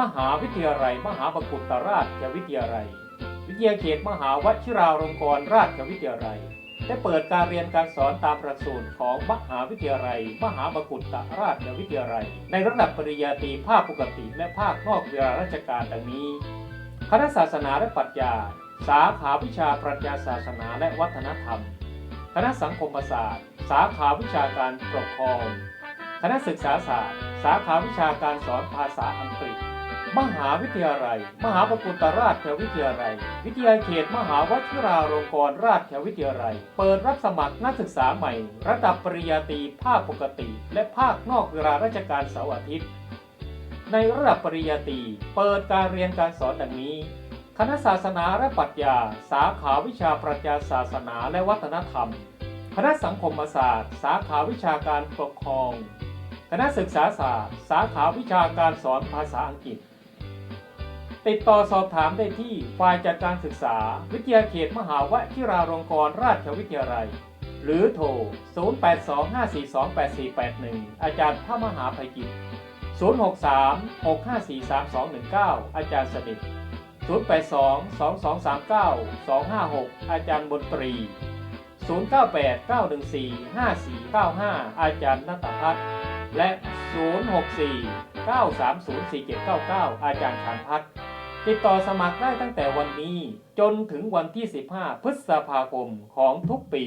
มหาวิทยาลัย มหาบกุตราชวิทยาลัย วิทยาเขตมหาวชิราลงกรณราชวิทยาลัย ได้เปิดการเรียนการสอนตามหลักสูตรของมหาวิทยาลัย มหาบกุตราชวิทยาลัย ในระดับปริญญาตรีภาคปกติและภาคนอกเวลาราชการดังนี้ คณะศาสนาและปรัชญา สาขาวิชาปรัชญาศาสนาและวัฒนธรรม คณะสังคมศาสตร์ สาขาวิชาการปกครอง คณะศึกษาศาสตร์ สาขาวิชาการสอนภาษาอังกฤษ มหาวิทยาลัย มหาปกุตราชวิทยาลัย วิทยาเขตมหาวชิราลงกรณราชวิทยาลัย เปิดรับสมัครนักศึกษาใหม่ ระดับปริญญาตรีภาคปกติ และภาคนอกเวลาราชการเสาร์อาทิตย์ ในระดับปริญญาตรีเปิดการเรียนการสอนดังนี้ คณะศาสนาและปรัชญา สาขาวิชาปรัชญาศาสนาและวัฒนธรรม คณะสังคมศาสตร์ สาขาวิชาการปกครอง คณะศึกษาศาสตร์ สาขาวิชาการสอนภาษาอังกฤษ ติดต่อสอบถามได้ที่ฝ่ายจัดการศึกษา วิทยาเขตมหาวชิราลงกรณราชวิทยาลัย หรือโทร 0825428481 อาจารย์พระมหาภัยกิจ 063-654-3219อาจารย์สนิท 082-2239-256 อาจารย์บนตรี 098-914-5495 อาจารย์นัตพัฒน์และ 064-930-4799 อาจารย์ชานพัฒน์ ติดต่อสมัครได้ตั้งแต่วันนี้จนถึงวันที่ 15 พฤษภาคมของทุกปี